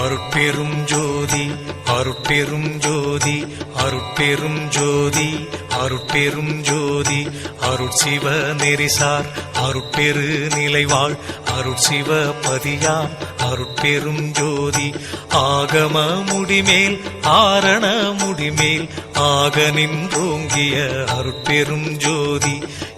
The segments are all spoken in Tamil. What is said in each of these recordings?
அருட்பெரும் ஜோதி அருட்பெரும் ஜோதி அருட்பெரும் ஜோதி அருட்பெரும் ஜோதி அருட்சிவ நெறிசார் அருட்பெரு நிலைவாழ் அருட்சிவ பதியாம் அருட்பெரும் ஜோதி. ஆகம முடிமேல் ஆரண முடிமேல் ஆக நின்றோங்கிய அருட்பெரும் ஜோதி.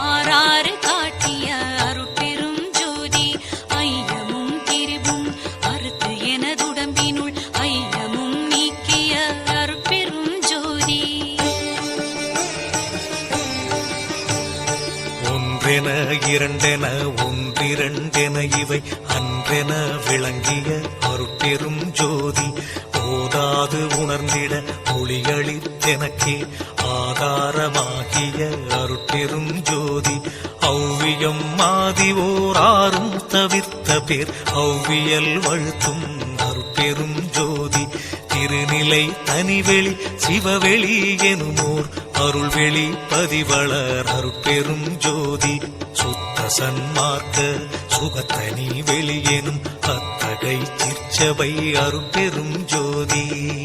ஆறாறு காட்டிய அருட்பெரும் ஜோதி ஐயமும் திரிவும் அறுத்து எனதுடம்பினுள் ஐயமும் நீக்கிய அருட்பெரும் ஜோதி. ஒன்றென இரண்டென ஒன்றிரண்டென இவை அன்றென விளங்கிய அருட்பெரும் ஜோதி. போதாது உணர்ந்திட ஒளியளித்தெனக்கே ஆதாரமாகிய அருட்பெரும் ஔவியம் மாதி ஓர் ஆறும் தவிர்த்த பேர். ஔவியல் வழுத்தும் அருட்பெரும் ஜோதி. திருநிலை தனிவெளி சிவவெளி எனுமோர். அருள்வெளி பதிவளர் அருட்பெரும் ஜோதி. சுத்த சன்மார்க்க சுகத்தனி வெளியெனும் அத்தகை திருச்சபை அருட்பெரும் ஜோதி.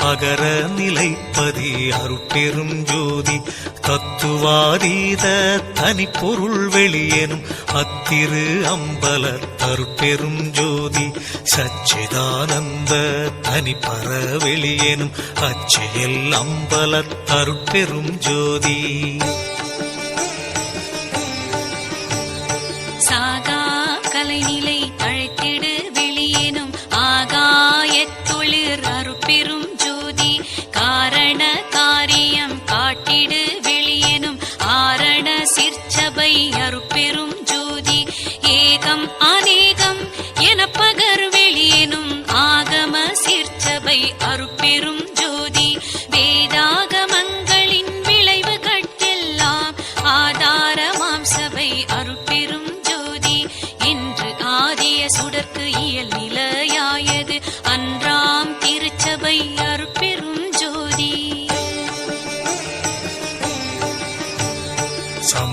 அகர நிலைப்பதி அருட்பெரும் ஜோதி. தத்துவாதீத தனிப்பொருள் வெளியேனும் அத்திரு அம்பல தருட்பெரும் ஜோதி. சச்சிதானந்த தனிப்பர வெளியேனும் அச்சியல் அம்பல தருட்பெரும் ஜோதி.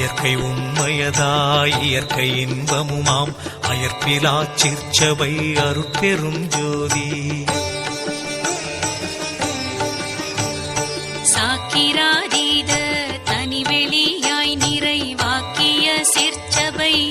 இயற்கை உண்மையதாய் இயற்கை இன்பமுமாம். அயற்பிலா சிற்சபை அருட்பெரும் ஜோதி. சாக்கிராதீத தனிவெளியாய் நிறைவாக்கிய சிற்சபை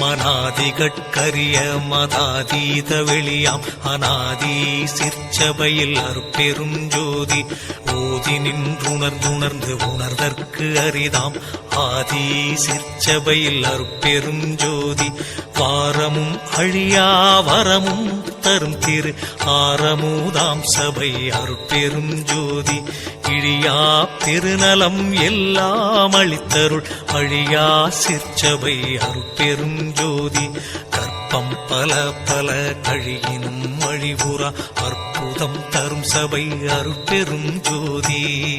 மனாதிகட்கரிய மதாதீத வெளியாம். அநாதி சிற்சபையில் அருப்பெரும் ஜோதி. ஓதி நின்றுணர்ந்துணர்ந்து உணர்தற்கு அரிதாம். ஆதி சிற்சபையில் அருப்பெரும் ஜோதி. வாரமும் அழியா வரமும் தரும் திரு. ஆரமூதாம் சபை அருட்பெரும் ஜோதி. இழியா திருநலம் எல்லாம் அளித்தருள் அழியா சிற்சபை அருப்பெரும் ஜோதி. கற்பம் பல பல கழியினும் அழிவுறா அற்புதம் தரும் சபை அருப்பெரும் ஜோதி.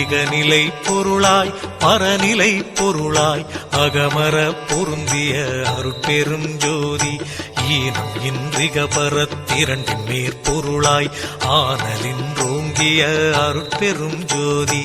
இகநிலை பொருளாய் பரநிலை பொருளாய் அகமர பொருந்திய அருட்பெரும் ஜோதி ஈனம் இன்றிக பரத்திரண்டின் மேற்பொருளாய் ஆனலின் ரோங்கிய அருட்பெரும் ஜோதி.